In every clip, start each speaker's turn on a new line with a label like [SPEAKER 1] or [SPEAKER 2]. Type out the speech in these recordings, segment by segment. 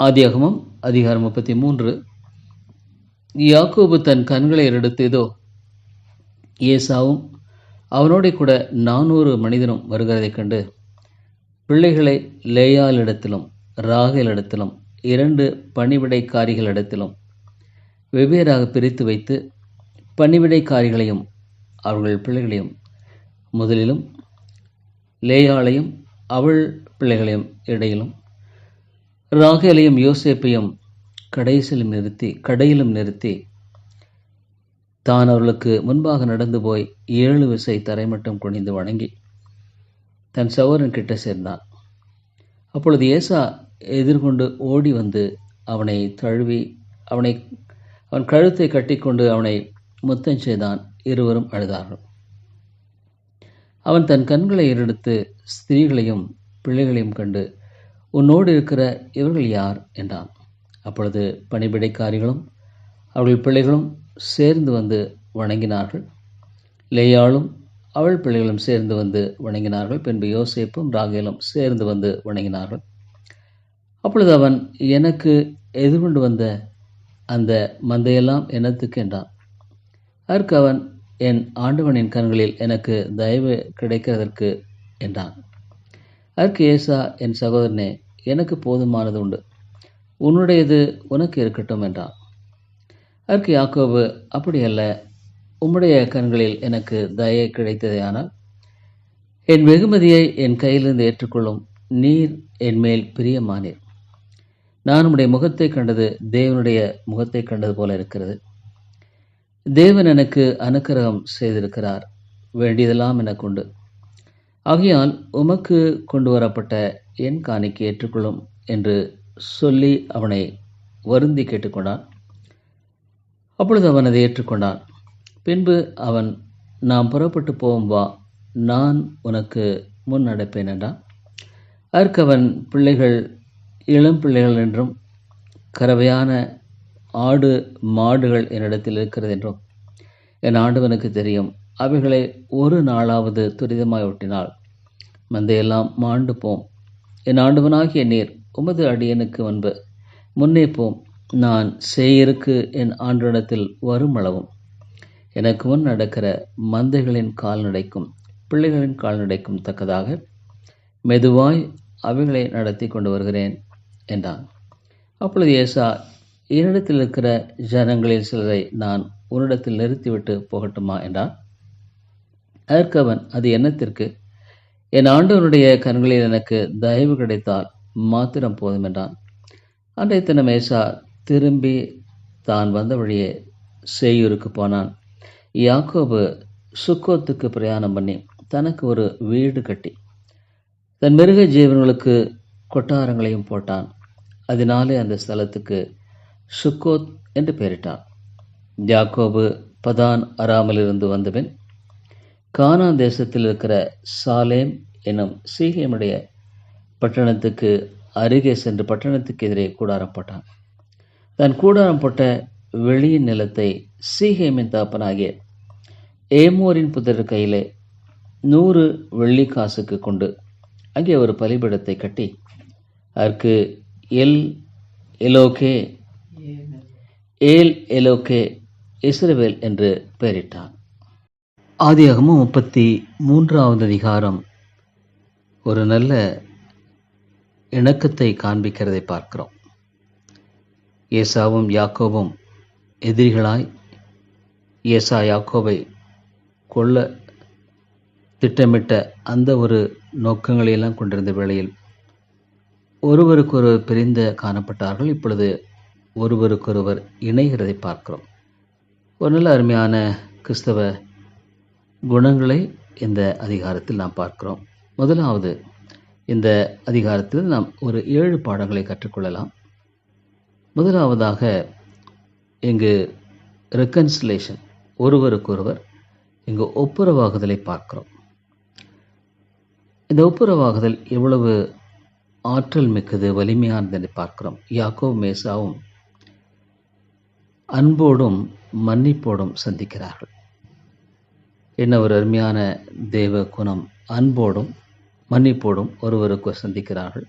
[SPEAKER 1] ஆதியாகமம் அதிகாரம் முப்பத்தி மூன்று யாக்கோபு தன் கண்களை எடுத்து இதோ ஏசாவும் அவனோட கூட நானூறு மனிதனும் வருகிறதைக் கண்டு பிள்ளைகளை லேயாளிடத்திலும் ராகேலிடத்திலும் இரண்டு பணிவிடைக்காரிகளிடத்திலும் வெவ்வேறாக பிரித்து வைத்து பணிவிடைக்காரிகளையும் அவர்கள் பிள்ளைகளையும் முதலிலும் லேயாளையும் அவள் பிள்ளைகளையும் இடையிலும் ராகேலையும் யோசேப்பையும் கடைசியிலும் நிறுத்தி கடையிலும் நிறுத்தி தான் அவர்களுக்கு முன்பாக நடந்து போய் ஏழு விசை தரை மட்டும் குனிந்து வணங்கி தன் சவரன் கிட்ட சேர்ந்தான். அப்பொழுது ஏசா எதிர்கொண்டு ஓடி வந்து அவனை தழுவி அவனை அவன் கழுத்தை கட்டிக்கொண்டு அவனை முத்தம் செய்தான் இருவரும் அழுதார்கள். அவன் தன் கண்களை ஏறெடுத்து ஸ்திரீகளையும் பிள்ளைகளையும் கண்டு உன்னோடு இருக்கிற இவர்கள் யார் என்றான். அப்பொழுது பணிபிடைக்காரிகளும் அவர்கள் பிள்ளைகளும் சேர்ந்து வந்து வணங்கினார்கள். லேயாளும் அவள் பிள்ளைகளும் சேர்ந்து வந்து வணங்கினார்கள். பின்பு யோசேப்பும் ராகேலும் சேர்ந்து வந்து வணங்கினார்கள். அப்பொழுது அவன் எனக்கு எதிர்கொண்டு வந்த அந்த மந்தையெல்லாம் என்னத்துக்கு? என்றான். அதற்கு அவன் என் ஆண்டவனின் கண்களில் எனக்கு தயவு கிடைக்கிறதற்கு என்றான். அதற்கு ஏசா என் சகோதரனே எனக்கு போதுமானது உண்டு உன்னுடையது உனக்கு இருக்கட்டும் என்றான். அதற்கு யாக்கோபு அப்படியல்ல உம்முடைய கண்களில் எனக்கு தயை கிடைத்ததேயானால்? என் வெகுமதியை என் கையிலிருந்து ஏற்றுக்கொள்ளும் நீர் என் மேல் பிரியமானீர். நான் உம்முடைய முகத்தை கண்டது தேவனுடைய முகத்தை கண்டது போல இருக்கிறது. தேவன் எனக்கு அனுக்கிரகம் செய்திருக்கிறார். வேண்டியதெல்லாம் எனக்கு உண்டு ஆகையால் உமக்கு கொண்டு வரப்பட்ட என் காணிக்கு ஏற்றுக்கொள்ளும் என்று சொல்லி அவனை வருந்தி கேட்டுக்கொண்டான். அப்பொழுது அவன் அதை ஏற்றுக்கொண்டான். பின்பு அவன் நாம் புறப்பட்டு போவோம் வா நான் உனக்கு முன் நடப்பேன் என்றான். அதற்கு அவன் பிள்ளைகள் இளம் பிள்ளைகள் என்றும் கறவையான ஆடு மாடுகள் என்னிடத்தில் இருக்கிறது என்றும் என் ஆண்டவனுக்கு தெரியும். அவைகளை ஒரு நாளாவது துரிதமாய் ஒட்டினால் மந்தையெல்லாம் மாண்டு போம் என் ஆண்டவனாகிய நீர் உமது அடியனுக்கு முன்பு முன்னே போம் நான் சேயருக்கு என் ஆண்டிடத்தில் வருமளவும். எனக்கு முன் நடக்கிற மந்தைகளின் கால்நடைக்கும் பிள்ளைகளின் கால்நடைக்கும் தக்கதாக மெதுவாய் அவைகளை நடத்தி கொண்டு வருகிறேன் என்றான். அப்பொழுது ஏசா என்னிடத்தில் இருக்கிற ஜனங்களில் சிலரை நான் உன்னிடத்தில் நிறுத்திவிட்டு போகட்டுமா என்றான். அதற்கு அவன் அது என்னத்திற்கு? என் ஆண்டவனுடைய கண்களில் எனக்கு தயவு கிடைத்தால் மாத்திரம் போதும் என்றான். அன்றைய தினம் ஏசா திரும்பி தான் வந்த வழியே சேயூருக்கு போனான். யாக்கோபு சுக்கோத்துக்கு பிரயாணம் பண்ணி தனக்கு ஒரு வீடு கட்டி தன் மிருக ஜீவன்களுக்கு கொட்டாரங்களையும் போட்டான். அதனாலே அந்த ஸ்தலத்துக்கு சுக்கோத் என்று பெயரிட்டான். யாக்கோபு பதான் அறாமலிருந்து வந்தபின் கானான் தேசத்தில் இருக்கிற சாலேம் என்னும் சீகேமுடைய பட்டணத்துக்கு அருகே சென்று பட்டணத்துக்கு எதிரே கூடாரம் போட்டான் தன் கூடாரம் போட்ட வெளியின் நிலத்தை சீகேமின் தாப்பனாகிய ஏமோரின் புதர் கையிலே நூறு வெள்ளி காசுக்கு கொண்டு அங்கே ஒரு பலிபீடத்தை கட்டி அதற்கு எல் எலோகே. ஏல் எலோகே இஸ்ரவேல் என்று பெயரிட்டான். ஆதியாகமும் முப்பத்தி மூன்றாவது அதிகாரம். ஒரு நல்ல இணக்கத்தை காண்பிக்கிறதை பார்க்கிறோம். ஏசாவும் யாக்கோவும் எதிரிகளாய் ஏசா யாக்கோவை கொல்ல திட்டமிட்ட அந்த ஒரு நோக்கங்களையெல்லாம் கொண்டிருந்த வேளையில் ஒருவருக்கொருவர் பிரிந்த காணப்பட்டார்கள். இப்பொழுது ஒருவருக்கொருவர் இணைகிறதை பார்க்கிறோம். ஒரு நல்ல அருமையான கிறிஸ்தவ குணங்களை இந்த அதிகாரத்தில் நாம் பார்க்கிறோம். முதலாவது இந்த அதிகாரத்தில் நாம் ஒரு ஏழு பாடங்களை கற்றுக்கொள்ளலாம். முதலாவதாக இங்கு ரெக்கன்சிலேஷன் ஒருவருக்கொருவர் இங்கு ஒப்புரவாகுதலை பார்க்கிறோம். இந்த ஒப்புரவாகுதல் எவ்வளவு ஆற்றல் மிக்கது வலிமையானது என்று பார்க்கிறோம். யாக்கோ மேசாவும் அன்போடும் மன்னிப்போடும் சந்திக்கிறார்கள். என்ன ஒரு அருமையான தெய்வ குணம்? அன்போடும் மன்னிப்போடும் ஒருவருக்கு சந்திக்கிறார்கள்.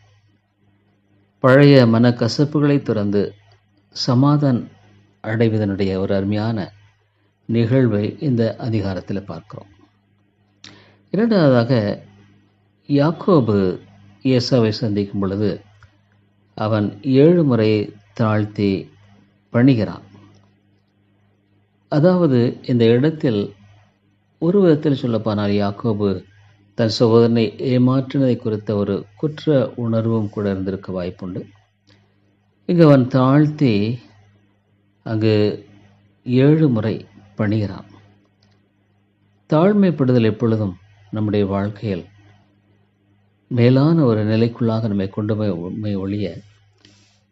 [SPEAKER 1] பழைய மனக்கசப்புகளை துறந்து சமாதான் அடைவதனுடைய ஒரு அருமையான நிகழ்வை இந்த அதிகாரத்தில் பார்க்கிறோம். இரண்டாவதாக யாக்கோபு இயேசாவை சந்திக்கும் பொழுது அவன் ஏழு முறை தாழ்த்தி பணிகிறான். அதாவது இந்த இடத்தில் ஒரு விதத்தில் சொல்லப்போனால் யாக்கோபு தன் சகோதரனை ஏமாற்றினதை குறித்த ஒரு குற்ற உணர்வும் கூட இருந்திருக்க வாய்ப்புண்டு. இங்கு அவன் தாழ்த்தி அங்கு ஏழு முறை பணிகிறான். தாழ்மைப்படுதல் எப்பொழுதும் நம்முடைய வாழ்க்கையில் மேலான ஒரு நிலைக்குள்ளாக நம்மை கொண்டு போய் உண்மை ஒழிய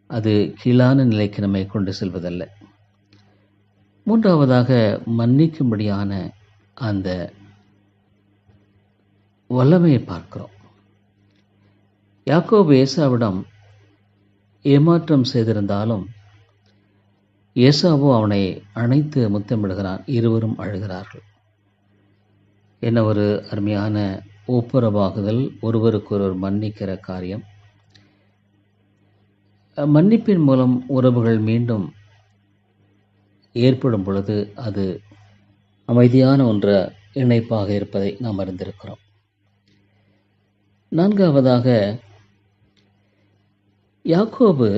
[SPEAKER 1] அது கீழான நிலைக்கு நம்மை கொண்டு செல்வதல்ல. மூன்றாவதாக மன்னிக்கும்படியான அந்த வல்லமையை பார்க்கிறோம். யாக்கோபு ஏசாவிடம் ஏமாற்றம் செய்திருந்தாலும் ஏசாவோ அவனை அணைத்து முத்தமிடுகிறான் இருவரும் அழுகிறார்கள். என்ன ஒரு அருமையான ஒப்புரவாகுதல் ஒருவருக்கொருவர் மன்னிக்கிற காரியம். மன்னிப்பின் மூலம் உறவுகள் மீண்டும் ஏற்படும் பொழுது அது அமைதியான ஒன்ற இணைப்பாக இருப்பதை நாம் அறிந்திருக்கிறோம். நான்காவதாக யாக்கோபு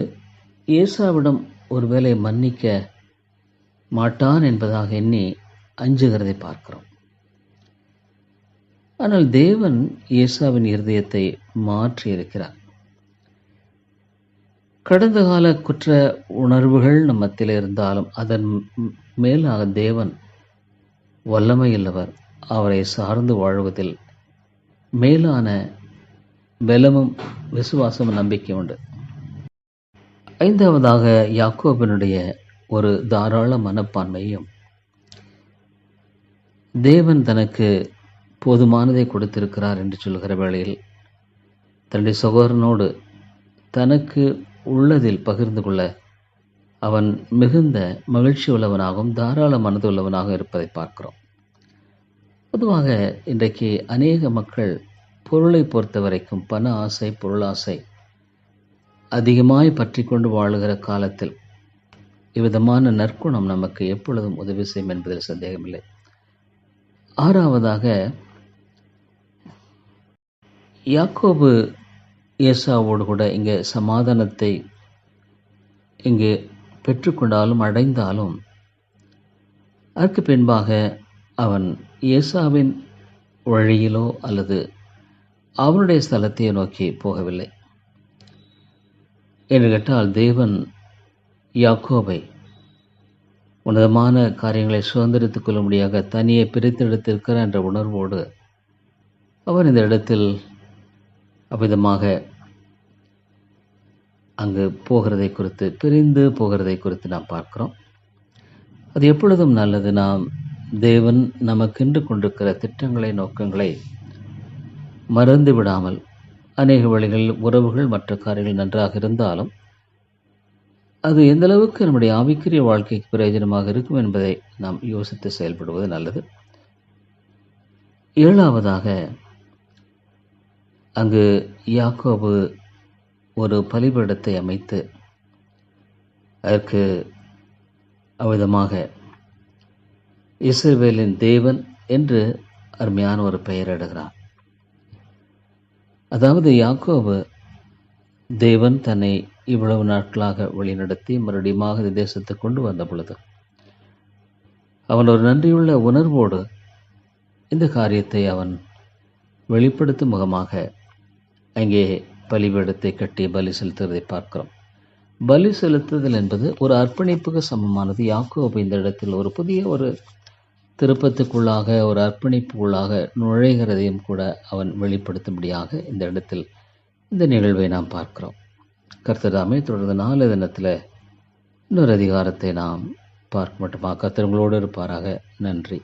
[SPEAKER 1] ஏசாவிடம் ஒருவேளை மன்னிக்க மாட்டான் என்பதாக எண்ணி அஞ்சுகிறதை பார்க்கிறோம். ஆனால் தேவன் ஏசாவின் இருதயத்தை மாற்றி இருக்கிறார் கடந்த கால குற்ற உணர்வுகள் நம்மத்தில் இருந்தாலும் அதன் மேலாக தேவன் வல்லமையுள்ளவர் அவரை சார்ந்து வாழ்வதில் மேலான பலமும் விசுவாசமும் நம்பிக்கை உண்டு. ஐந்தாவதாக யாக்கோபனுடைய ஒரு தாராள மனப்பான்மையும் தேவன் தனக்கு போதுமானதை கொடுத்திருக்கிறார் என்று சொல்கிற வேளையில் தன்னுடைய சகோதரனோடு தனக்கு உள்ளதில் பகிர்ந்து கொள்ள அவன் மிகுந்த மகிழ்ச்சி உள்ளவனாகவும் தாராள மனது உள்ளவனாகவும் இருப்பதை பார்க்கிறோம். பொதுவாக இன்றைக்கு அநேக மக்கள் பொருளை பொறுத்த வரைக்கும் பண ஆசை பொருளாசை அதிகமாய் பற்றி கொண்டு வாழுகிற காலத்தில் இவ்விதமான நற்குணம் நமக்கு எப்பொழுதும் உதவி செய்யும் என்பதில் சந்தேகமில்லை. ஆறாவதாக யாக்கோபு ஏசாவோடு கூட இங்கே சமாதானத்தை இங்கே பெற்றுக்கொண்டாலும் அடைந்தாலும் அதற்கு பின்பாக அவன் இயேசாவின் வழியிலோ அல்லது அவனுடைய ஸ்தலத்தையோ நோக்கி போகவில்லை. என்று கேட்டால் தேவன் யாக்கோபை உன்னதமான காரியங்களை சுதந்திரித்துக் கொள்ளும்படியாக தனியே பிரித்தெடுத்திருக்கிறார் என்ற உணர்வோடு அவர் இந்த இடத்தில் அவ்விதமாக அங்கு போகிறதை குறித்து பிரிந்து போகிறதை குறித்து நாம் பார்க்கிறோம். அது எப்பொழுதும் நல்லது. நாம் தேவன் நமக்கென்று கொண்டிருக்கிற திட்டங்களை நோக்கங்களை மறந்து விடாமல் அநேக வழிகளில் உறவுகள் மற்ற காரியங்கள் நன்றாக இருந்தாலும் அது எந்த அளவுக்கு நம்முடைய ஆவிக்குரிய வாழ்க்கைக்கு பிரயோஜனமாக இருக்கும் என்பதை நாம் யோசித்து செயல்படுவது நல்லது. ஏழாவதாக அங்கு யாக்கோபு ஒரு பலிபீடத்தை அமைத்து அதற்கு அவ்விதமாக இஸ்ரவேலின் தேவன் என்று அருமையான ஒரு பெயரிடுகிறான் அதாவது யாக்கோபு தேவன் தன்னை இவ்வளவு நாட்களாக வழிநடத்தி மறுபடியுமாக தேசத்தை தேசத்துக்கு கொண்டு வந்த பொழுது அவன் ஒரு நன்றியுள்ள உணர்வோடு இந்த காரியத்தை அவன் வெளிப்படுத்தும் முகமாக அங்கே பலிபீடத்தை கட்டி பலி செலுத்துவதை பார்க்கிறோம். பலி செலுத்துதல் என்பது ஒரு அர்ப்பணிப்புக்கு சமமானது. யாக்கோபு இந்த இடத்தில் ஒரு புதிய ஒரு திருப்பத்துக்குள்ளாக ஒரு அர்ப்பணிப்புக்குள்ளாக நுழைகிறதையும் கூட அவன் வெளிப்படுத்தும்படியாக இந்த இடத்தில் இந்த நிகழ்வை நாம் பார்க்கிறோம். கர்த்ததாமே தொடர்ந்து நாலு தினத்தில் இன்னொரு அதிகாரத்தை நாம் பார்க்க மட்டுமா? கர்த்தவங்களோடு இருப்பாராக. நன்றி.